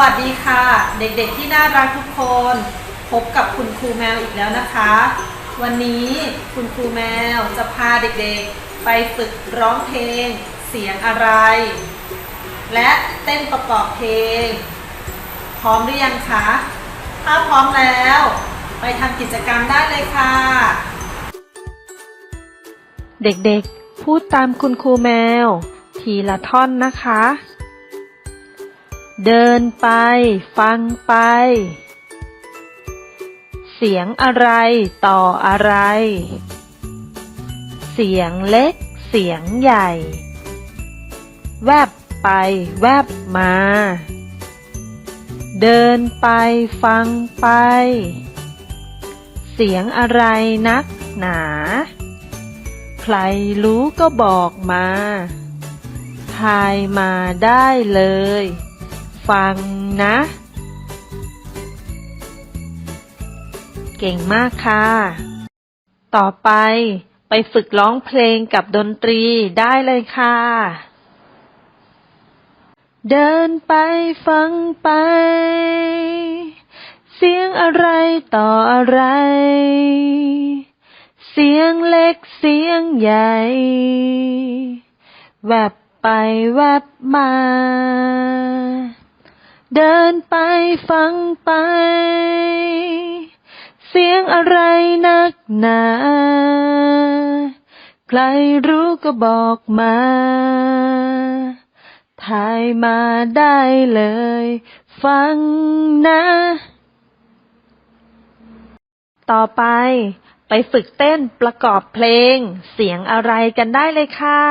วัสดีค่ะ เด็กๆที่น่ารักทุกคน พบกับคุณครูแมวอีกแล้วนะคะ วันนี้คุณครูแมวจะพาเด็กๆ ไปฝึกร้องเพลง เสียงอะไร และเต้นประกอบเพลง พร้อมหรือยังคะ ถ้าพร้อมแล้ว ไปทำกิจกรรมได้เลยค่ะ เด็กๆ พูดตามคุณครูแมว ทีละท่อนนะคะ เดินไป ฟังไป เสียงอะไรต่ออะไร เสียงเล็ก เสียงใหญ่ แวบไปแวบมา เดินไปฟังไป เสียงอะไรนักหนา ใครรู้ก็บอกมา ทายมาได้เลย ฟังนะ เก่งมากค่ะ ต่อไปไปฝึกร้องเพลงกับดนตรีได้เลยค่ะ เดินไปฟังไป เสียงอะไรต่ออะไร เสียงเล็กเสียงใหญ่ แวบไปแวบมา เดินไปฟังไป เสียงอะไรนักหนา ใครรู้ก็บอกมาทายมาได้เลย ฟังนะ ต่อไปไปฝึกเต้นประกอบเพลง เสียงอะไรกันได้เลยค่ะ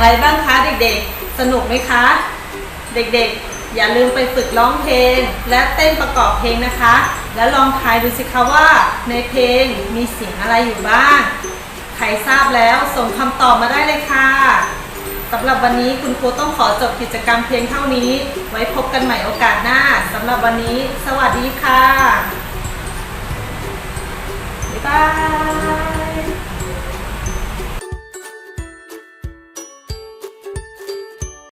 ไรบ้างคะเด็กๆ สนุกไหมคะ เด็กๆ อย่าลืมไปฝึกร้องเพลง และเต้นประกอบเพลงนะคะ แล้วลองทายดูสิคะว่า ในเพลงมีเสียงอะไรอยู่บ้าง ใครทราบแล้วส่งคำตอบมาได้เลยค่ะสำหรับวันนี้คุณครูต้องขอจบกิจกรรมเพียงเท่านี้ ไว้พบกันใหม่โอกาสหน้าสำหรับวันนี้ สวัสดีค่ะ บ๊ายบาย